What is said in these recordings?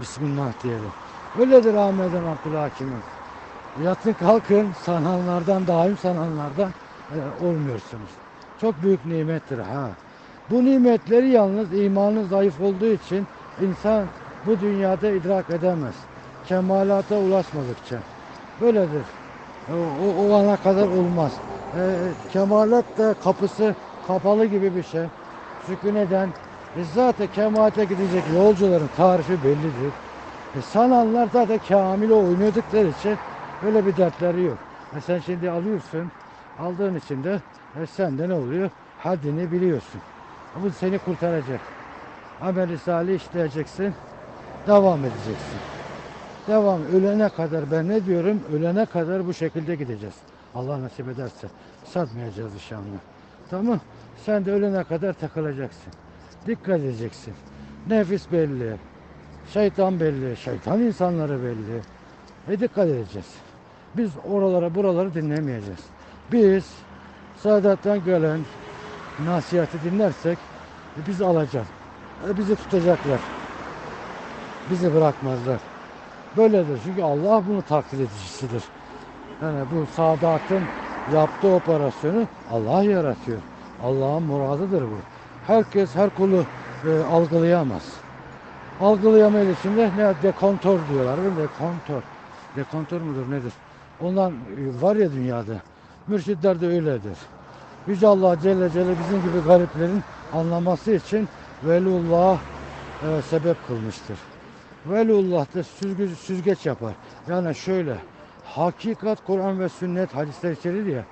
Bismillah diyelim. Öyledir Ahmet'in Abdülhakim'in. Yatın kalkın sananlardan, daim sananlardan e, olmuyorsunuz. Çok büyük nimettir ha. Bu nimetleri yalnız imanı zayıf olduğu için insan bu dünyada idrak edemez. Kemalata ulaşmadıkça. Böyledir. O, o, o ana kadar olmaz. E, kemalat da kapısı kapalı gibi bir şey. Çünkü neden? E zaten kemalate gidecek yolcuların tarifi bellidir. E sananlar zaten kamile oynadıkları için öyle bir dertleri yok. E sen şimdi alıyorsun, aldığın için de e sen de ne oluyor? Haddini biliyorsun. Bu seni kurtaracak. Amel-i salih işleyeceksin, devam edeceksin. Devam, ölene kadar ben ne diyorum? Ölene kadar bu şekilde gideceğiz. Allah nasip ederse. Satmayacağız inşallah. Tamam. Sen de ölene kadar takılacaksın. Dikkat edeceksin. Nefis belli. Şeytan belli. Şeytan insanları belli. E dikkat edeceğiz. Biz oralara buraları dinlemeyeceğiz. Biz Saadet'ten gelen nasihati dinlersek e, bizi alacak. E, bizi tutacaklar. Bizi bırakmazlar. Böyledir. Çünkü Allah bunu takdir edicisidir. Yani bu Sadat'ın yaptığı operasyonu Allah yaratıyor. Allah'ın muradıdır bu. Herkes her kulu e, algılayamaz. Algılayamayan için de ne dekontör diyorlar. Dekontör. Dekontör mudur nedir? Ondan e, var ya dünyada. Mürşitler de öyledir. Yüce Allah Celle Celle bizim gibi gariplerin anlaması için Veliullah e, sebep kılmıştır. Veliullah da süzge, süzgeç yapar. Yani şöyle hakikat Kur'an ve sünnet hadisler içerir ya.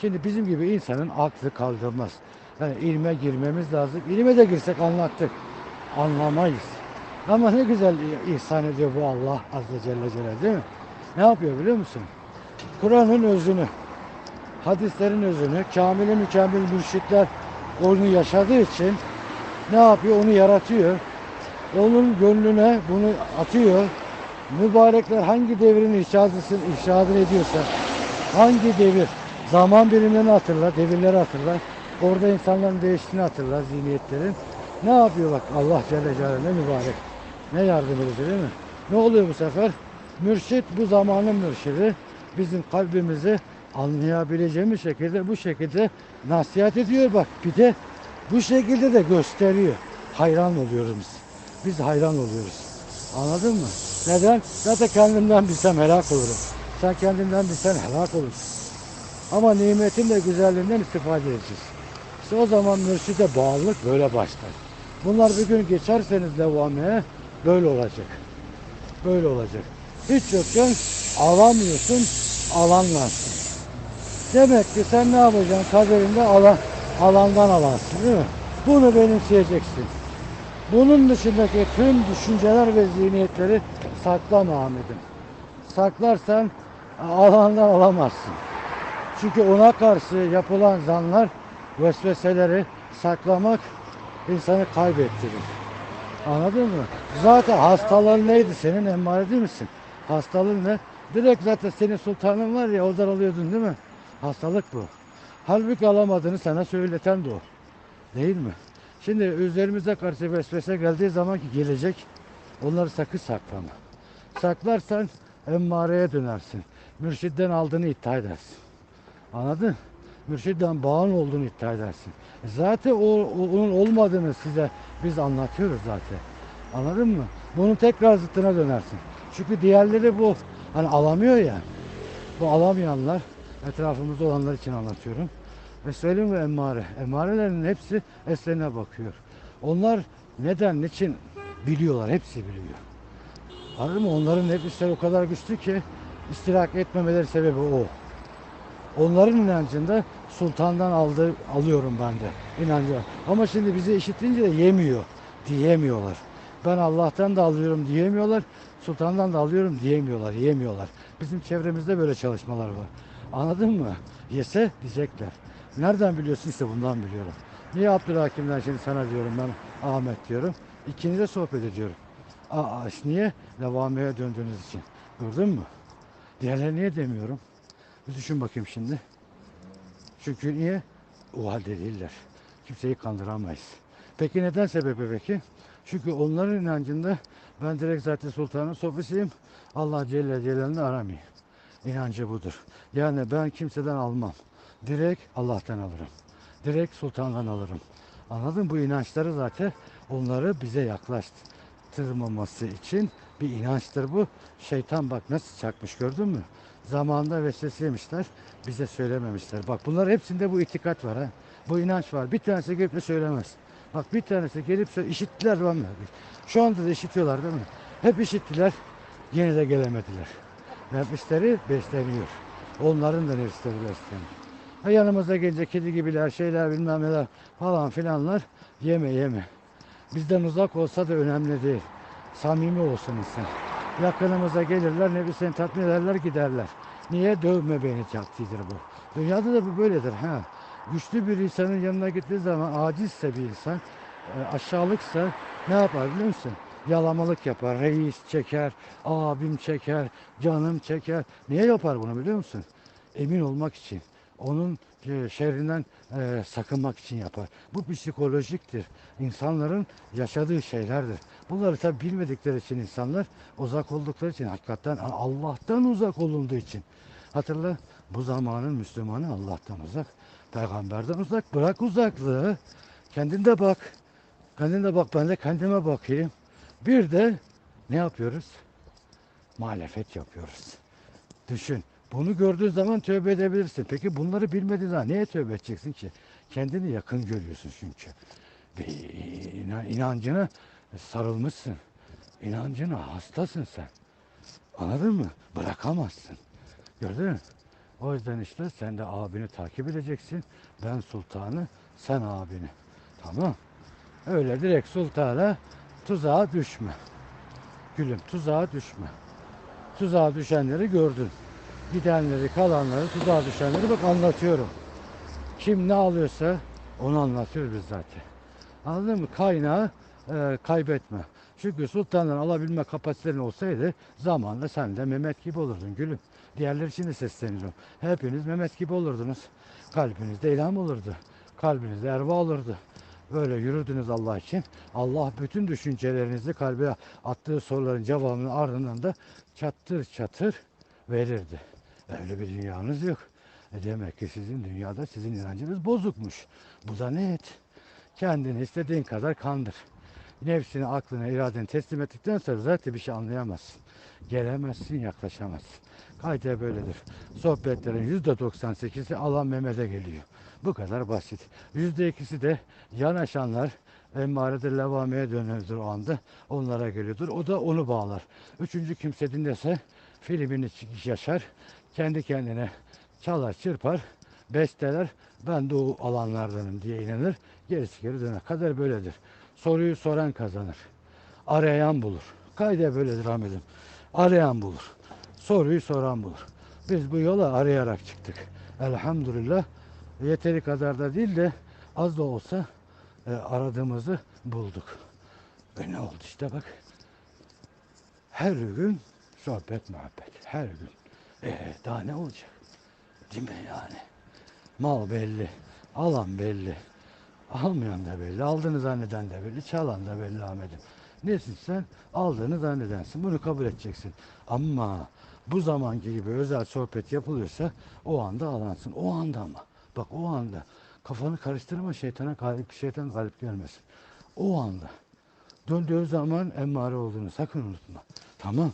Şimdi bizim gibi insanın aklı kaldırmaz. Yani ilme girmemiz lazım. İlme de girsek anlattık. Anlamayız. Ama ne güzel ihsan ediyor bu Allah Azze Celle Celle değil mi? Ne yapıyor biliyor musun? Kur'an'ın özünü, hadislerin özünü, kamile mükemmel mürşitler onu yaşadığı için ne yapıyor? Onu yaratıyor. Onun gönlüne bunu atıyor. Mübarekler hangi devrin irşadısın, irşadını ediyorsa, hangi devir, zaman birimlerini hatırlar, devirleri hatırlar. Orada insanların değiştiğini hatırlar, zihniyetlerin. Ne yapıyor bak Allah Celle Celaluhu ne mübarek. Ne yardım edici değil mi? Ne oluyor bu sefer? Mürşit bu zamanın mürşidi. Bizim kalbimizi anlayabileceğimiz şekilde bu şekilde nasihat ediyor bak. Bir de bu şekilde de gösteriyor. Hayran oluyoruz biz. Biz hayran oluyoruz. Anladın mı? Neden? Zaten kendimden bilsem helak olurum. Sen kendinden bilsen helak olursun. Ama nimetin de güzelliğinden istifade edeceğiz. İşte o zaman mürşide bağlılık böyle başlar. Bunlar bir gün geçerseniz levameye böyle olacak. Böyle olacak. Hiç yokken alamıyorsun, alanlarsın. Demek ki sen ne yapacaksın? Kaderinde alan, alandan alansın değil mi? Bunu benimseyeceksin. Bunun dışındaki tüm düşünceler ve zihniyetleri saklama Ahmet'im. Saklarsan alandan alamazsın. Çünkü ona karşı yapılan zanlar, vesveseleri saklamak insanı kaybettirir. Anladın mı? Zaten hastalığın neydi senin emmare değil misin? Hastalığın ne? Direkt zaten senin sultanın var ya oradan alıyordun değil mi? Hastalık bu. Halbuki alamadığını sana söyleten de o. Değil mi? Şimdi üzerimize karşı vesvese geldiği zaman ki gelecek onları sakın saklama. Saklarsan emmareye dönersin. Mürşitten aldığını iddia edersin. Anladın? Mürşitten bağın olduğunu iddia edersin. Zaten o, onun olmadığını size biz anlatıyoruz zaten. Anladın mı? Bunun tekrar zıttına dönersin. Çünkü diğerleri bu hani alamıyor ya. Bu alamayanlar etrafımızda olanlar için anlatıyorum. Ve söyleyeyim mi emmare? Emmarelerin hepsi eslerine bakıyor. Onlar neden, niçin biliyorlar. Hepsi biliyor. Anladın mı? Onların nefisleri o kadar güçlü ki istirak etmemeleri sebebi o. Onların inancında sultandan aldı, alıyorum ben de inancı. Ama şimdi bizi işitince de yemiyor, diyemiyorlar. Ben Allah'tan da alıyorum diyemiyorlar, sultandan da alıyorum diyemiyorlar, yemiyorlar. Bizim çevremizde böyle çalışmalar var. Anladın mı? Yese diyecekler. Nereden biliyorsun? İşte bundan biliyorum. Niye Abdülhakim'den şimdi sana diyorum ben Ahmet diyorum. İkinize sohbet ediyorum. Aa, niye? Levamiye döndüğünüz için. Gördün mü? Diğerleri niye demiyorum? Bir düşün bakayım şimdi. Çünkü niye? O halde değiller. Kimseyi kandıramayız. Peki neden sebebi peki? Çünkü onların inancında Ben direkt zaten sultanın sofisiyim. Allah Celle Celaluhu'nu aramayayım. İnancı budur. Yani ben kimseden almam. Direkt Allah'tan alırım. Direkt sultandan alırım. Anladın mı? Bu inançları zaten onları bize yaklaştırmaması için bir inançtır bu. Şeytan bak nasıl çakmış gördün mü? Zamanında yemişler. Bize söylememişler. Bak bunlar hepsinde bu itikat var ha. Bu inanç var. Bir tanesi gelip de söylemez. Bak bir tanesi gelip söyle, işittiler mı? Şu anda da işitiyorlar değil mi? Hep işittiler. Yine de gelemediler. Nefisleri besleniyor. Onların da nefisleri besleniyor. Ha yanımıza gelince kedi gibiler, şeyler bilmem neler falan filanlar yeme yeme. Bizden uzak olsa da önemli değil. Samimi olsun insan. Yakınımıza gelirler, nefisini tatmin ederler, giderler. Niye? Dövme beni taktiğidir bu. Dünyada da bu böyledir. Ha. Güçlü bir insanın yanına gittiği zaman acizse bir insan, e, aşağılıksa ne yapar biliyor musun? Yalamalık yapar, reis çeker, abim çeker, canım çeker. Niye yapar bunu biliyor musun? Emin olmak için. Onun e, şerrinden e, sakınmak için yapar. Bu psikolojiktir. İnsanların yaşadığı şeylerdir. Bunları tabi bilmedikleri için insanlar uzak oldukları için hakikaten Allah'tan uzak olunduğu için. Hatırla bu zamanın Müslümanı Allah'tan uzak, peygamberden uzak. Bırak uzaklığı. Kendinde bak. Kendine bak ben de kendime bakayım. Bir de ne yapıyoruz? Muhalefet yapıyoruz. Düşün. Bunu gördüğün zaman tövbe edebilirsin. Peki bunları bilmediğin zaman neye tövbe edeceksin ki? Kendini yakın görüyorsun çünkü. İnan- inancına sarılmışsın. İnancına hastasın sen. Anladın mı? Bırakamazsın. Gördün mü? O yüzden işte sen de abini takip edeceksin. Ben sultanı, sen abini. Tamam. Öyle direkt sultana tuzağa düşme. Gülüm tuzağa düşme. Tuzağa düşenleri gördün. Gidenleri, kalanları, tuzağa düşenleri bak anlatıyorum. Kim ne alıyorsa onu anlatıyoruz biz zaten. Anladın mı? Kaynağı e, kaybetme. Çünkü sultandan alabilme kapasitelerin olsaydı zamanla sen de Mehmet gibi olurdun gülüm. Diğerleri için de sesleniyorum. Hepiniz Mehmet gibi olurdunuz. Kalbinizde ilham olurdu. Kalbinizde erva olurdu. Böyle yürüdünüz Allah için. Allah bütün düşüncelerinizi kalbe attığı soruların cevabının ardından da çattır çatır verirdi. Öyle bir dünyanız yok. E demek ki sizin dünyada sizin inancınız bozukmuş. Bu da net. Kendini istediğin kadar kandır. Nefsini, aklına, iradeni teslim ettikten sonra zaten bir şey anlayamazsın. Gelemezsin, yaklaşamazsın. Kaide böyledir. Sohbetlerin %98'i alan Mehmet'e geliyor. Bu kadar basit. %2'si de yanaşanlar emmaredir levameye dönüyordur o anda. Onlara geliyordur. O da onu bağlar. Üçüncü kimse dinlese filmini yaşar. Kendi kendine çalar çırpar. Besteler. Ben de o alanlardanım diye inanır. Gerisi geri döner. Kader böyledir. Soruyu soran kazanır. Arayan bulur. Kaide böyledir Ahmet'im. Arayan bulur. Soruyu soran bulur. Biz bu yola arayarak çıktık. Elhamdülillah yeteri kadar da değil de az da olsa e, aradığımızı bulduk. Ve ne oldu işte bak. Her gün sohbet muhabbet. Her gün. E, daha ne olacak? Değil mi yani? Mal belli. Alan belli. Almayan da belli. Aldığını zanneden de belli. Çalan da belli Ahmet'im. Nesin sen? Aldığını zannedensin. Bunu kabul edeceksin. Ama bu zamanki gibi özel sohbet yapılıyorsa o anda alansın. O anda ama. Bak o anda. Kafanı karıştırma şeytana galip, şeytan galip gelmesin. O anda. Döndüğü zaman emmare olduğunu sakın unutma. Tamam.